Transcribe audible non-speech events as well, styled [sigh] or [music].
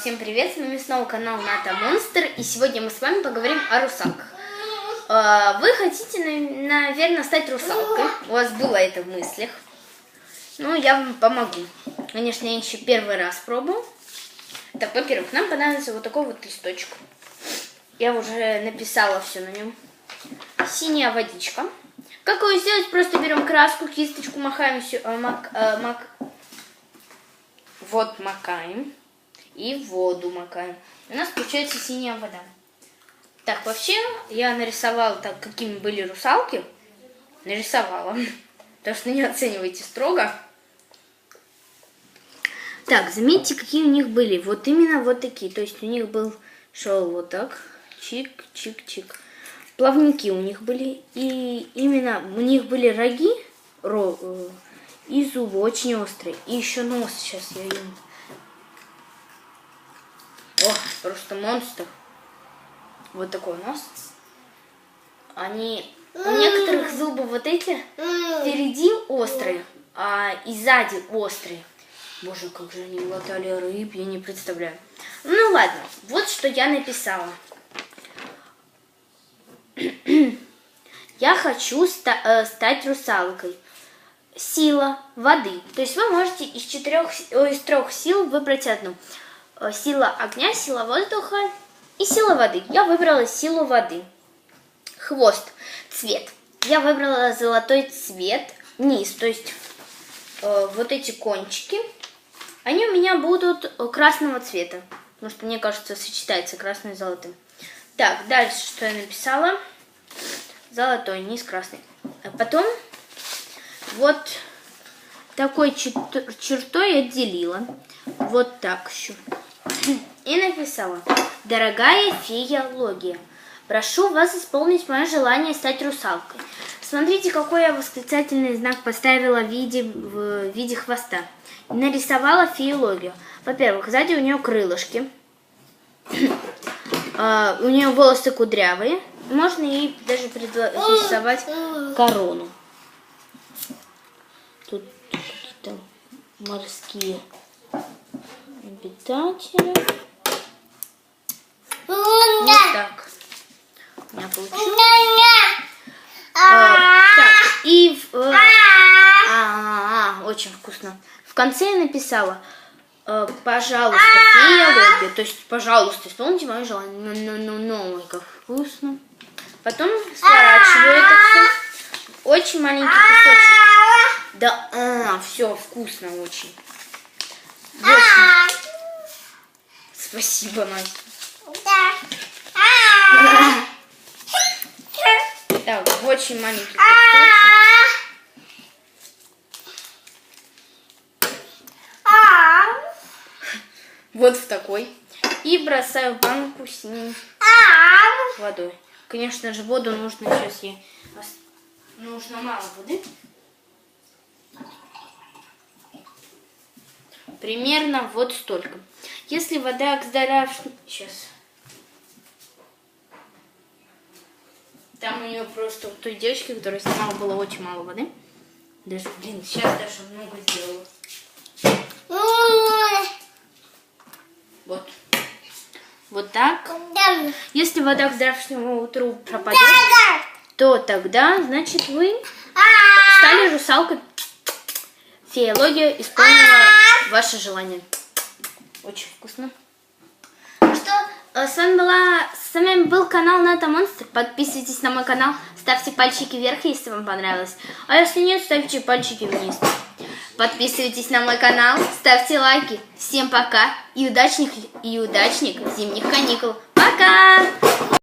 Всем привет, с вами снова канал Ната Монстр, и сегодня мы с вами поговорим о русалках. А, Вы хотите, на- наверное, стать русалкой, у вас было это в мыслях. Ну, я вам помогу. Конечно, я еще первый раз пробую. Так, во-первых, нам понадобится вот такой вот листочек. Я уже написала все на нем. Синяя водичка. Как его сделать? Просто берем краску, кисточку, махаем все, мак, э, мак- вот макаем и воду макаем. У нас получается синяя вода. Так, вообще, я нарисовала так, какими были русалки. Нарисовала. [laughs] Так что не оценивайте строго. Так, заметьте, какие у них были. Вот именно вот такие. То есть у них был шел вот так. Чик, чик, чик. Плавники у них были. И именно у них были роги ро- э, и зубы очень острые. И еще нос сейчас я им. О, просто монстр. Вот такой нос. Они... У некоторых зубы вот эти впереди острые, а и сзади острые. Боже, как же они глотали рыб, я не представляю. Ну ладно, вот что я написала. [clears throat] Я хочу ста- э, стать русалкой. Сила воды. То есть вы можете из четырех, ой, из трех сил выбрать одну. Э, Сила огня, сила воздуха и сила воды. Я выбрала силу воды. Хвост, цвет. Я выбрала золотой цвет, низ, то есть э, вот эти кончики, они у меня будут э, красного цвета. Потому что, мне кажется, сочетается красный с золотым. Так, дальше, что я написала? Золотой, низ красный. А потом вот такой чертой отделила. Вот так еще. И написала. Дорогая фея Логия, прошу вас исполнить мое желание стать русалкой. Смотрите, какой я восклицательный знак поставила в виде, в виде хвоста. Нарисовала фею Логию. Во-первых, сзади у нее крылышки. А, у нее волосы кудрявые. Можно ей даже нарисовать корону. Тут какие-то морские обитатели. Вот так. У меня получилось. А, так, и в, э, а, очень вкусно. В конце я написала, э, пожалуйста, Лобби, то есть, пожалуйста, исполните мое желание. Ну, ну, ну, ну, ой, как вкусно. Потом сворачиваю это все. Очень маленький кусочек. Да, все вкусно. Очень. Спасибо, Настя. Так, [laughs] очень маленький кусочек. Вот в такой. И бросаю банку с ним водой. Конечно же, воду нужно сейчас ей... Нужно мало воды. Примерно вот столько. Если вода оздоравшая... Сейчас. Там у нее просто у той девочки, которая снимала, было очень мало воды. Даже, блин, сейчас даже много сделала. Вот. Вот так. Если вода к завтрашнему утру пропадет, то тогда, значит, вы стали русалкой. Феология исполнила ваше желание. Очень вкусно. Ну Что, э, с вами была, с вами был канал Ната Монстр. Подписывайтесь на мой канал, ставьте пальчики вверх, если вам понравилось. А если нет, ставьте пальчики вниз. Подписывайтесь на мой канал, ставьте лайки. Всем пока и удачных и удачных зимних каникул. Пока!